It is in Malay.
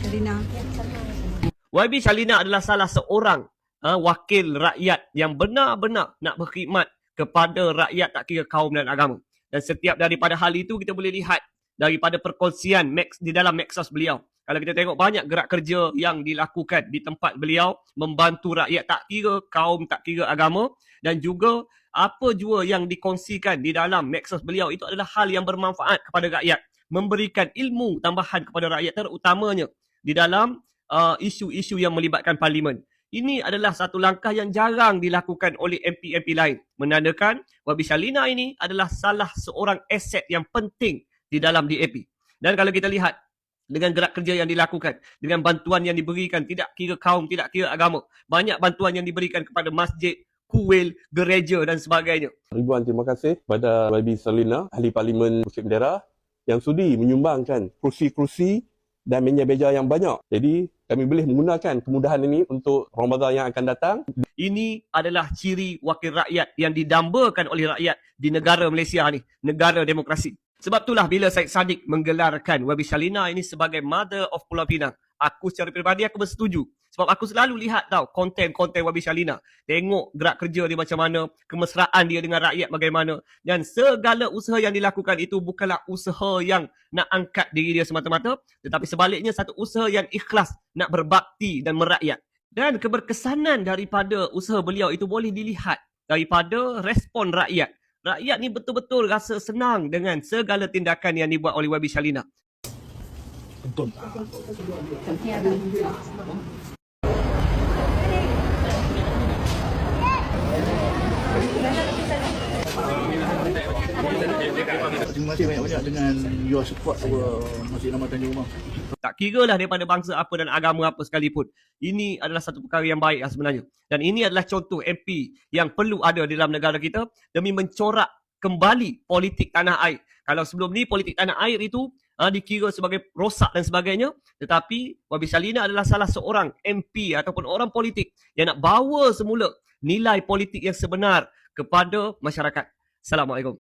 Karina. YB Shalina adalah salah seorang uh, wakil rakyat yang benar-benar nak berkhidmat kepada rakyat tak kira kaum dan agama. Dan setiap daripada hal itu kita boleh lihat daripada perkongsian Max di dalam Maxos beliau. Kalau kita tengok banyak gerak kerja yang dilakukan di tempat beliau membantu rakyat tak kira kaum, tak kira agama dan juga apa jua yang dikongsikan di dalam Maxos beliau itu adalah hal yang bermanfaat kepada rakyat, memberikan ilmu tambahan kepada rakyat terutamanya di dalam uh, isu-isu yang melibatkan parlimen. Ini adalah satu langkah yang jarang dilakukan oleh MP-MP lain. Menandakan Wabi Shalina ini adalah salah seorang aset yang penting di dalam DAP. Dan kalau kita lihat dengan gerak kerja yang dilakukan, dengan bantuan yang diberikan, tidak kira kaum, tidak kira agama. Banyak bantuan yang diberikan kepada masjid, kuil, gereja dan sebagainya. Ribuan terima kasih kepada YB Salina, Ahli Parlimen Muslim Daerah yang sudi menyumbangkan kerusi-kerusi dan meja-meja yang banyak. Jadi kami boleh menggunakan kemudahan ini untuk Ramadan yang akan datang. Ini adalah ciri wakil rakyat yang didambakan oleh rakyat di negara Malaysia ni, negara demokrasi. Sebab itulah bila Syed Saddiq menggelarkan Wabi Shalina ini sebagai Mother of Pulau Pinang, aku secara peribadi aku bersetuju. Sebab aku selalu lihat tau konten-konten Wabi Shalina. Tengok gerak kerja dia macam mana, kemesraan dia dengan rakyat bagaimana. Dan segala usaha yang dilakukan itu bukanlah usaha yang nak angkat diri dia semata-mata. Tetapi sebaliknya satu usaha yang ikhlas nak berbakti dan merakyat. Dan keberkesanan daripada usaha beliau itu boleh dilihat daripada respon rakyat. Rakyat ni betul-betul rasa senang dengan segala tindakan yang dibuat oleh Wabi Shalina. Terima kasih banyak-banyak dengan your support our Masjid Nama Tanjung Rumah. Tak kira lah daripada bangsa apa dan agama apa sekalipun. Ini adalah satu perkara yang baik lah sebenarnya. Dan ini adalah contoh MP yang perlu ada di dalam negara kita demi mencorak kembali politik tanah air. Kalau sebelum ni politik tanah air itu uh, dikira sebagai rosak dan sebagainya. Tetapi Wabi Shalina adalah salah seorang MP ataupun orang politik yang nak bawa semula nilai politik yang sebenar kepada masyarakat. Assalamualaikum.